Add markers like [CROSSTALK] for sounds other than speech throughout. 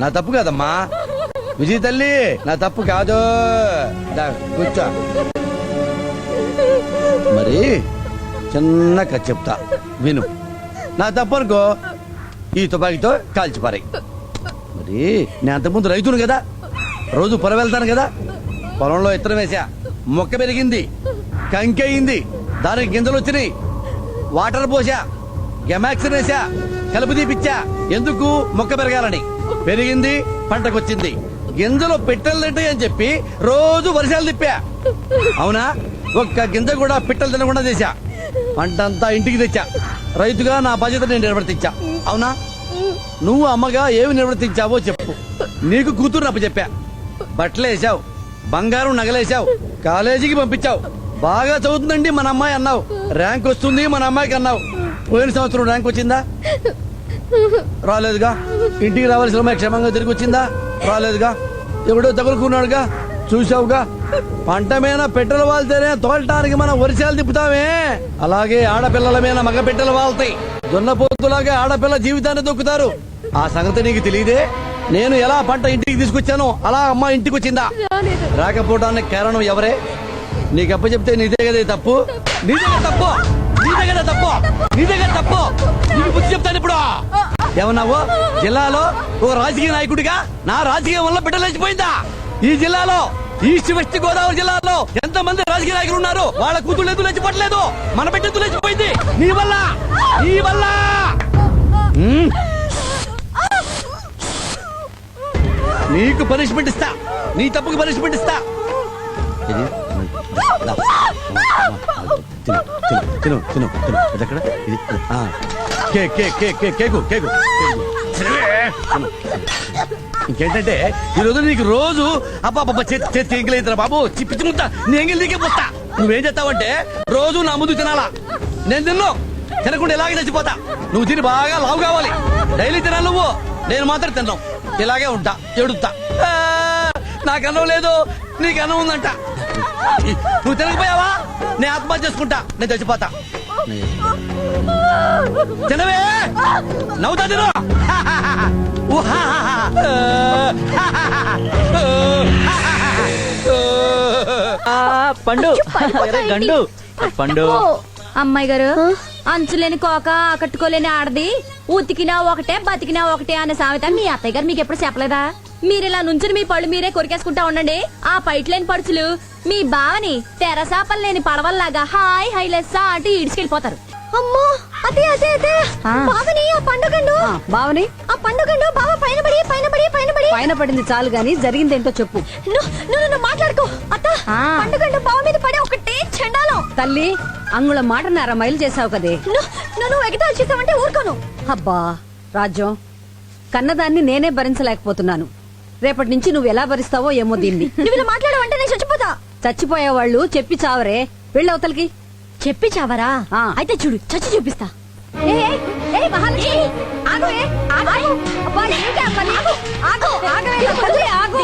నా తప్పు కాదమ్మా. విజయ్ తల్లి నా తప్పు కాదు. కూర్చో. మరి చిన్న కథ చెప్తా. విను. నా తప్పు అనుకో. ఈ తుపాకీతో కాల్చిపారాయి మరి నేను అంతకుముందు రైతును కదా? రోజు పొలం వెళ్తాను కదా? పొలంలో ఇత్తనం వేసా మొక్క పెరిగింది. కంకెయింది దానికి గింజలు వచ్చినాయి. వాటర్ పోసా గెమాక్సిన్ వేసా కలుపు తీపిచ్చా. ఎందుకు? మొక్క పెరగాలని. పెరిగింది పంటకొచ్చింది. గింజలో పిట్టలు తింటాయి అని చెప్పి రోజు వర్షాలు తిప్పా. అవునా? ఒక్క గింజ కూడా పిట్టలు తినకుండా చేశా. పంట అంతా ఇంటికి తెచ్చా. రైతుగా నా బాధ్యత నేను నిర్వర్తించా. అవునా? నువ్వు అమ్మగా ఏమి నిర్వర్తించావో చెప్పు. నీకు కూతురు అప్ప చెప్పా. బట్టలు వేసావు బంగారం నగలేసావు కాలేజీకి పంపించావు. బాగా చదువుతుందండి మన అమ్మాయి అన్నావు. ర్యాంక్ వస్తుంది మన అమ్మాయికి అన్నావు. పోయిన సంవత్సరం ర్యాంక్ వచ్చిందా? రాలేదుగా. ఇంటికి రావాల్సిన అమ్మాయి క్షేమంగా తిరిగి వచ్చిందా? రాలేదుగా. ఎవడో తగులుకున్నాడుగా. చూసావుగా పంట మీద పెట్టెలు వాళ్తేనే తోలటానికి మనం వర్షాలు తిప్పుతామే. అలాగే ఆడపిల్లల మీద మగ పెట్టెలు వాళ్తాయి దున్నపోతులాగా ఆడపిల్ల జీవితాన్ని దొక్కుతారు. ఆ సంగతి నీకు తెలియదే? నేను ఎలా పంట ఇంటికి తీసుకొచ్చానో అలా అమ్మ ఇంటికి వచ్చిందా రాకపోవడానికి కారణం ఎవరే? నీకు అప్ప చెప్తే నీదే కదా తప్పు? నీదే కదా తప్పు? నీదే కదా తప్పు? నీదే కదా తప్పు? నీకు బుద్ధి చెప్తాను ఇప్పుడు. ఏమన్నావు? జిల్లాలో ఓ రాజకీయ నాయకుడిగా నా రాజకీయం వల్ల బిడ్డలేచిపోయిందా ఈ జిల్లాలో ఈస్ట్ వెస్ట్ గోదావరి జిల్లాలో ఎంత మంది రాజకీయ నాయకులు ఉన్నారు? వాళ్ళ కూతురు ఎందుకు లేచిపోవట్లేదు మన బిడ్డ ఎందుకు లేచిపోయింది నీ వల్ల! నీ వల్ల! నీకు పనిష్మెంట్ ఇస్తా. నీ తప్పుకు పనిష్మెంట్ ఇస్తా. దా, తిను, తిను, తిను, తిను, తిను. ఇది ఎక్కడ? ఇది, ఆ. Cake, cake, cake, cake, cake, cake, cake. తినవే. తిను. ఇంకేంటంటే ఈ రోజు నీకు రోజు అబ్బాబ్బా చేతి చేతి ఎంగిలేదు బాబు చిప్పించుకుంటా నీ ఎంగిల్ నీకే పోతా నువ్వేం చేస్తావంటే రోజు నా ముందు తినాలా నేను తిన్ను తినకుండా ఇలాగే చచ్చిపోతా నువ్వు తిని బాగా లావు కావాలి డైలీ తినాలి నువ్వు నేను మాత్రం తిన్నాం ఇలాగే ఉంటా ఎడుతా నాకు అన్నం లేదు నీకు అన్నం ఉందంట నువ్వు తినకపోయావా నేను ఆత్మహత్య చేసుకుంటా. నేను చచ్చిపోతా. తినవే! నవ్వుతా తిను. ఆ, పండు. గండు. పండు. అమ్మాయి గారు అంచులేని కోక ఆకట్టుకోలేని ఆడది ఉతికినా ఒకటే బతికినా ఒకటే అనే సామెత మీ అత్తయ్య గారు మీకు ఎప్పుడు చెప్పలేదా? మీరు ఇలా నుంచుని మీ పళ్ళు మీరే కొరికేసుకుంటా ఉండండి. ఆ పైట్లేని పడుచులు మీ బావని తెరసాపలు లేని పడవల్లాగా హాయ్ హైలెస్సా అంటూ ఇడిచుకెళ్ళిపోతారు అమ్మో అదే అదే అదే. బావని ఆ పండుగండు. బావని? ఆ పండుగండు బావ పైన పడి పైన పడి పైన పడి. పైన పడింది చాలు గాని జరిగిందేంటో చెప్పు. నువ్వు నువ్వు మాట్లాడుకో. అత్త ఆ. పండుగండు బావ మీద పడి ఒకటే చెండాలం. తల్లి అంగుళం మాటన్నర మైలు చేసావు కదే? నువ్వు ఎగతాలు చేసావంటే ఊరుకోను. అబ్బా రాజ్యం. కన్నదాన్ని నేనే భరించలేకపోతున్నాను. రేపటి నుంచి నువ్వు ఎలా భరిస్తావో ఏమో దీన్ని [LAUGHS] నువ్వు ఇలా మాట్లాడవంటే నేను చచ్చిపోతా చచ్చిపోయే వాళ్ళు చెప్పి చావరే వెళ్ళవతలకి చెప్పి చావరా ఆ. అయితే చూడు చచ్చి చూపిస్తా ఏ, ఏ, ఏ, మహాలక్ష్మి, ఆగు, ఏ, ఆగు. అబ్బా, ఏంటి ఆ పని? ఆగు, ఆగవే, నా తల్లి, ఆగు.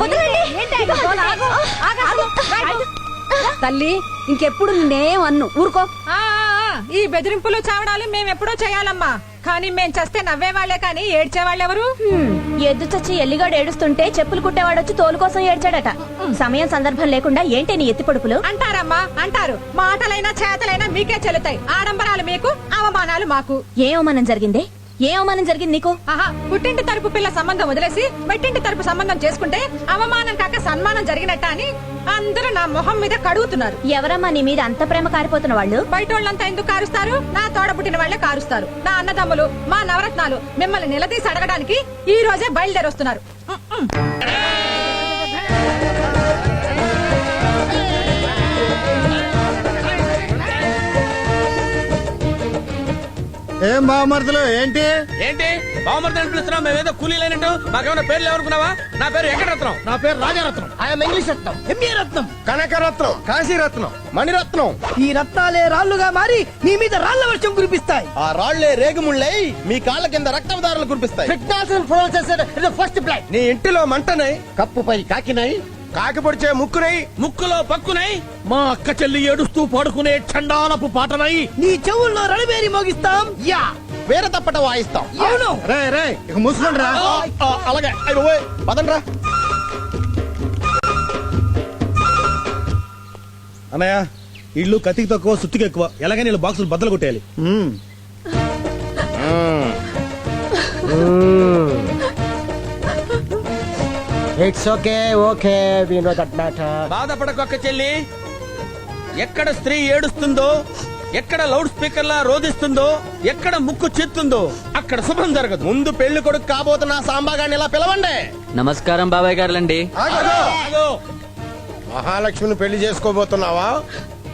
వదలండి. ఆగు, ఆగు, ఆగు. ఆగు. తల్లి ఇంకెప్పుడు నేనేం అన్ను ఊరుకో ఆ, ఆ, ఆ, ఈ బెదిరింపులు చావడాలు మేము ఎప్పుడో చేయాలమ్మా కానీ మేం చస్తే నవ్వేవాళ్ళే కానీ ఏడ్చేవాళ్ళెవరు? ఎద్దు చచ్చి ఎల్లిగాడు ఏడుస్తుంటే చెప్పులు కుట్టేవాడు వచ్చి తోలు కోసం ఏడ్చాడట. సమయం సందర్భం లేకుండా ఏంటి నీ ఎత్తి పొడుపులు? అంటారమ్మా అంటారు. మాటలైనా చేతలైనా మీకే చెల్లుతాయి. ఆడంబరాలు మీకు అవమానాలు మాకు. ఏ అవమానం జరిగిందే? ఏ అవమానం జరిగింది నీకు? ఆహా పుట్టింటి తరపు పిల్ల సంబంధం వదిలేసి మెట్టింటి తరపు సంబంధం చేసుకుంటే అవమానం కాక సన్మానం జరిగినట్ట అని అందరూ నా మొహం మీద కడుగుతున్నారు. ఎవరమ్మా నీ మీద అంత ప్రేమ కారిపోతున్న వాళ్ళు? బయట వాళ్ళంతా ఎందుకు కారుస్తారు? నా తోడ పుట్టిన వాళ్ళే కారుస్తారు. నా అన్నదమ్ములు మా నవరత్నాలు మిమ్మల్ని నిలదీసి అడగడానికి ఈ రోజే బయలుదేరి ఏం బావమరుదులు? ఏంటి? ఏంటి? బావమర్ది అని పిలుస్తున్నావు? మేమేదో కూలీ లేనట్టు? మాకేమైనా పేర్లు ఎవరుకున్నావా? నా పేరు వెంకటరత్నం. నా పేరు Rajaratnam. I'm English Ratnam. MA Ratnam Kanakaratnam Kasiratnam Maniratnam. ఈ రత్నాలే రాళ్ళుగా మారి నీ మీద రాళ్ళ వర్షం కురిపిస్తాయి. ఆ రాళ్ళే రేగుముళ్ళై మీ కాళ్ళ కింద రక్తదారులు కురిపిస్తాయి. ఫస్ట్ ప్లాన్ నీ ఇంటిలో మంటనై కప్పుపై కాకినై కాకి పొడిచే ముక్కునై. ముక్కులో పక్కునై మా అక్క చెల్లి ఏడుస్తూ పడుకునే చండాలపు పాటనై నీ చెవుల్లో రణబేరి మోగిస్తాం. యా. వేరే తప్పట వాయిస్తాం. అవును. రే రే ఇక మూసుకోండి రా. అలాగే. అయ్య బాబోయ్, పదండి రా. అన్నయ్య ఇల్లు కత్తికి తక్కువ సుత్తికి ఎక్కువ. ఎలాగైనా వీళ్ళ బాక్సులు బద్దలు కొట్టేయాలి. It's okay okay we know that matter బాధపడకొక్క చెల్లి. ఎక్కడ స్త్రీ ఏడుస్తుందో ఎక్కడ లౌడ్ స్పీకర్ లా రోధిస్తుందో ఎక్కడ ముక్కు చెత్తుందో అక్కడ శుభం జరగదు. ముందు పెళ్ళి కొడుకు కాబోతున్న సాంబాగాన్ని ఇలా పిలవండి. నమస్కారం బాబాయ్ గారులండి. మహాలక్ష్మిని పెళ్ళి చేసుకోబోతున్నావా?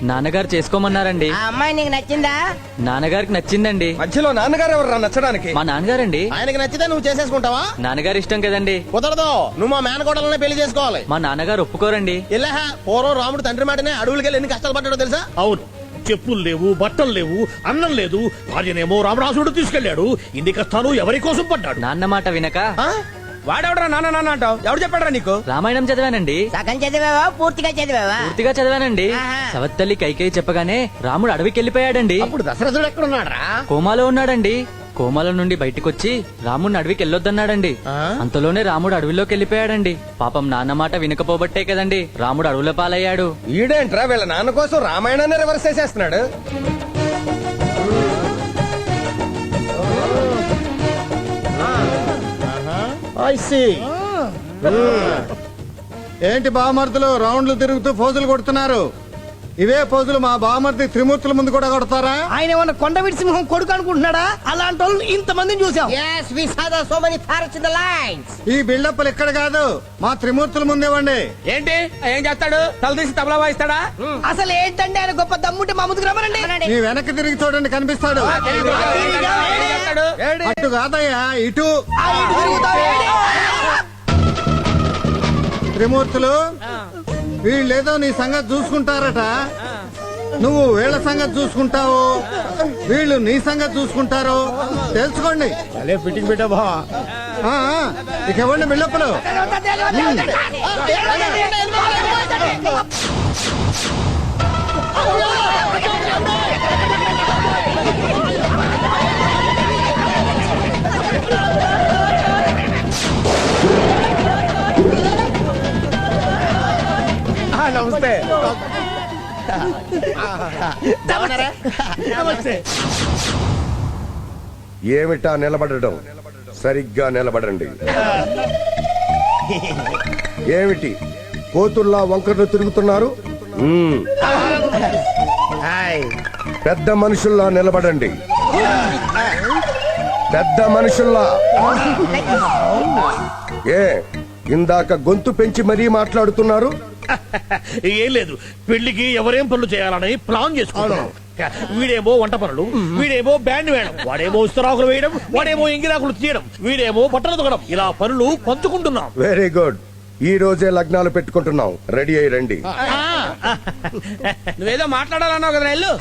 నాన్నగారు చేసుకోమన్నారండి. ఆ అమ్మాయి నీకు నచ్చిందా? నాన్నగారికి నచ్చిందండి. మధ్యలో నాన్నగారు ఎవరు నచ్చడానికి? మా నాన్నగారండి. ఆయనకి నచ్చితే నువ్వు చేసేసుకుంటావా? నాన్నగారు ఇష్టం కదండి. కుదరదు. నువ్వు మా మేనకోడలనే పెళ్ళి చేసుకోవాలి. మా నాన్నగారు ఒప్పుకోరండి. ఇలా పూర్వం రాముడు తండ్రి మాటనే అడవులకి వెళ్ళి ఎన్ని కష్టాలు పడ్డాడో తెలుసా? అవును. చెప్పులు లేవు బట్టలు లేవు అన్నం లేదు. భార్యనేమో రామరాసుడు తీసుకెళ్ళాడు ఇన్ని కష్టాలు ఎవరి కోసం పడ్డాడు? నాన్న మాట వినక? వాడెవడరా నాన్న నాన్న అంటావు? ఎవడు చెప్పాడరా నీకు? రామాయణం చదివానండి. సగం చదివావా? పూర్తిగా చదివావా? పూర్తిగా చదివానండి. ఆహా. సవత్తల్లి కైకేయి చెప్పగానే రాముడు అడవికి వెళ్ళిపోయాడండి అప్పుడు దశరథుడు ఎక్కడున్నాడు రా కోమాలో ఉన్నాడండి. కోమాలో నుండి బయటకొచ్చి రాముడిని అడవికి వెళ్ళొద్దన్నాడండి అంతలోనే రాముడు అడవిలోకి వెళ్ళిపోయాడండి పాపం నాన్న మాట వినకపోబట్టే కదండి. రాముడు అడవుల పాలయ్యాడు. ఈడేంట్రా వీళ్ళ నాన్న కోసం రామాయణాన్ని రివర్స్ చేసేస్తున్నాడు? ఏంటి బావమర్దులు రౌండ్లు తిరుగుతూ పోజులు కొడుతున్నారు? ఇవే పోజులు మా బావమర్ది త్రిమూర్తుల ముందు కూడా కొడతారా? ఆయన ఏమన్నా కొండవీటి సింహం కొడుకు అనుకుంటున్నాడా? అలాంటి వాళ్ళు ఇంతమందిని చూసాం. ఈ బిల్డప్లు ఇక్కడ కాదు? మా త్రిమూర్తుల ముందేవండి ఏంటి? ఏం చేస్తాడు? తల తీసి తబలా వాయిస్తాడా? అసలు ఏంటంటే ఆయన గొప్ప దమ్ముంటే మా ముందుకు రమ్మనండి. నీ వెనక్కి తిరిగి చూడండి కనిపిస్తాడు. ఏం చేస్తాడు? అటు కాదయ్యా ఇటు. ఆ, ఇటు తిరుగుతావు, ఏంటి? త్రిమూర్తులు వీళ్ళేదో నీ సంగతి చూసుకుంటారట నువ్వు వీళ్ళ సంగతి చూసుకుంటావు వీళ్ళు నీ సంగతి చూసుకుంటారు తెలుసుకోండి అలే ఫిట్టింగ్ పెట్టా బా ఆ, ఆ, ఇక ఇవ్వండి బిల్డప్పులు నమస్తే. ఏమిటా నిలబడడం? సరిగ్గా నిలబడండి. ఏమిటి? కోతుల్లా వంకరలు తిరుగుతున్నారు. పెద్ద మనుషుల్లా నిలబడండి. పెద్ద మనుషుల్లా. ఏ ఇందాక గొంతు పెంచి మరీ మాట్లాడుతున్నారు? [LAUGHS] ఏం లేదు. పెళ్ళికి ఎవరేం పనులు చేయాలని ప్లాన్ చేసుకున్నాను వీడేమో వంట పనులు వీడేమో బ్యాండ్ వేయడం వాడేమో ఇస్తరాకులు వేయడం వాడేమో ఎంగిరాకులు తీయడం వీడేమో బట్టలు తొగడం. ఇలా పనులు పంచుకుంటున్నాం. Very good. ఈ రోజే లగ్నాలు పెట్టుకుంటున్నాం. రెడీ అయి రండి. నువ్వేదో మాట్లాడాలన్నావు కదా ఇల్లు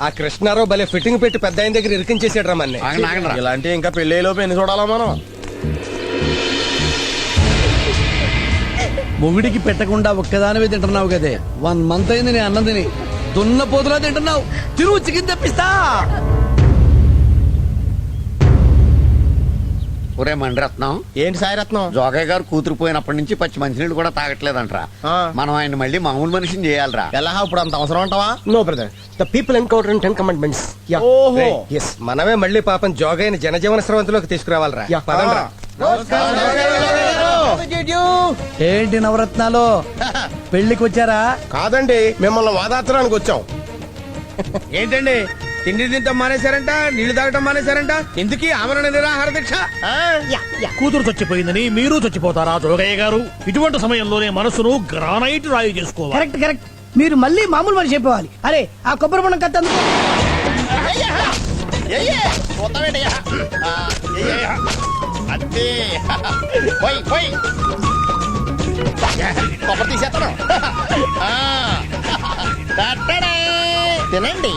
ఆ కృష్ణారావు భలే ఫిట్టింగ్ పెట్టి పెద్ద ఆయన దగ్గర ఇరికించేసాడు రా మన్ని ఇలాంటి ఇంకా పెళ్ళిలోపు ఎన్ని చూడాలా మనం? మొగుడికి పెట్టకుండా ఒక్కదానివే తింటున్నావు కదే వన్ మంత్ అయింది నేను అన్నం తిని దున్న పోతులా తింటున్నావు. తిరుగు చికెన్ తెప్పిస్తా. ఒరే మండరత్నం. ఏంటి సాయిరత్నం జోగయ్య గారు కూతురు పోయినప్పటి నుంచి పచ్చి మంచినీళ్ళు కూడా తాగట్లేదంట్రా. మనం ఆయన మళ్ళీ మామూలు మనిషిని చేయాలరా. ఎలా ఇప్పుడు అంత అవసరం అంటావా? No brother the people encounter in ten commandments ఓహో. ఎస్ మనమే మళ్ళీ పాపం జోగైన జనజీవన స్రవంతిలోకి తీసుకురావాలరా. పదండ్రా. ఏంటి నవరత్నాలు పెళ్ళికి వచ్చారా కాదండి మిమ్మల్ని వాదార్చడానికి వచ్చాం ఏంటండి తిండి తింటాం మానేశారంట నీళ్ళు తాగటం మానేశారంట ఎందుకు ఆమరణ నిరాహార దీక్ష కూతురు చచ్చిపోయిందని మీరు చచ్చిపోతారా జోగయ్య గారు ఇటువంటి సమయంలోనే మనసును గ్రానైట్ రాయి చేసుకోవాలి కరెక్ట్ కరెక్ట్ మీరు మళ్ళీ మామూలు మనిషి చెప్పవాలి అరే ఆ కొబ్బరి బొండం కత్తి అందుకో అంతే పోయి పోయి కొబ్బరి తీసేస్తాను. తినండి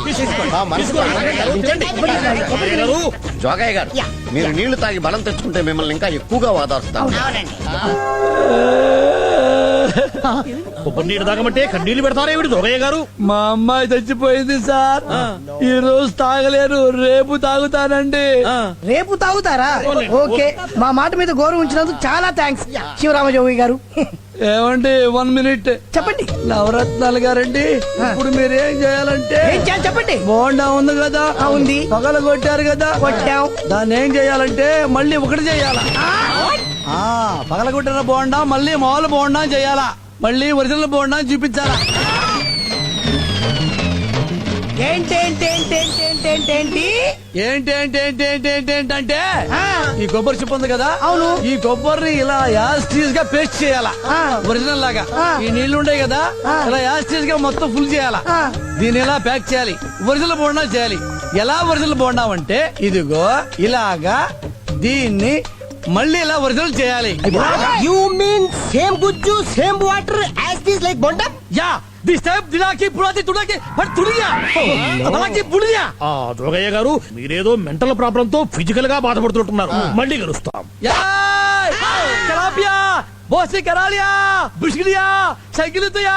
జోగయ్య గారు మీరు నీళ్ళు తాగి బలం తెచ్చుకుంటే మిమ్మల్ని ఇంకా ఎక్కువగా వాదారుస్తాం కొబ్బరి నీళ్ళు తాగమంటే కన్నీళ్ళు పెడతారేమిటి దొరయ్య గారు? మా అమ్మాయి చచ్చిపోయింది సార్. ఈ రోజు తాగలేను రేపు తాగుతానండి. రేపు తాగుతారా? ఓకే. మా మాట మీద గౌరవం ఉంచినందుకు చాలా థ్యాంక్స్ శివరామజోగి గారు. ఏమండి వన్ మినిట్. చెప్పండి. నవరత్నాలు గారండి. ఇప్పుడు మీరు ఏం చేయాలంటే చెప్పండి. బోండా ఉంది కదా ఆ, ఉంది. పగల కొట్టారు కదా. కొట్టాం. దాన్ని ఏం చేయాలంటే మళ్ళీ ఒకటి చేయాలా. పగలగొట్టిన బోండా మళ్ళీ మామూలు బోండా చేయాలా? మళ్ళీ ఒరిజినల్ బోండా చూపించాలా? ఏంటంటే ఈ కొబ్బరి చిప్ ఉంది కదా? అవును. ఈ కొబ్బరిని ఇలా యాస్టీస్గా పేస్ట్ చేయాలా? ఒరిజినల్ లాగా. ఈ నీళ్ళు ఉండే కదా? ఇలా యాస్టీస్గా మొత్తం ఫుల్ చేయాలా? దీన్ని ఇలా ప్యాక్ చేయాలి? ఒరిజినల్ బోండా చేయాలి. ఎలా ఒరిజినల్ బోండా అంటే ఇదిగో ఇలాగా దీన్ని మళ్ళీ ఇలా ఒరిజినల్ చేయాలి? యు మీన్ సేమ్ గుజ్జు same water as this like బొండ yeah this type దిలాకి పుడాకి తుడాకి బట్ తుడియా అలాకి బుడియా ఆ దుర్గయ్య గారు మీరేదో మెంటల్ ప్రాబ్లం తో ఫిజికల్గా బాధపడుతుంటున్నారు మళ్ళీ కలుస్తాం యా కలాపియా బోసి కరాలియా బుష్కిలియా సైకిల్ తయా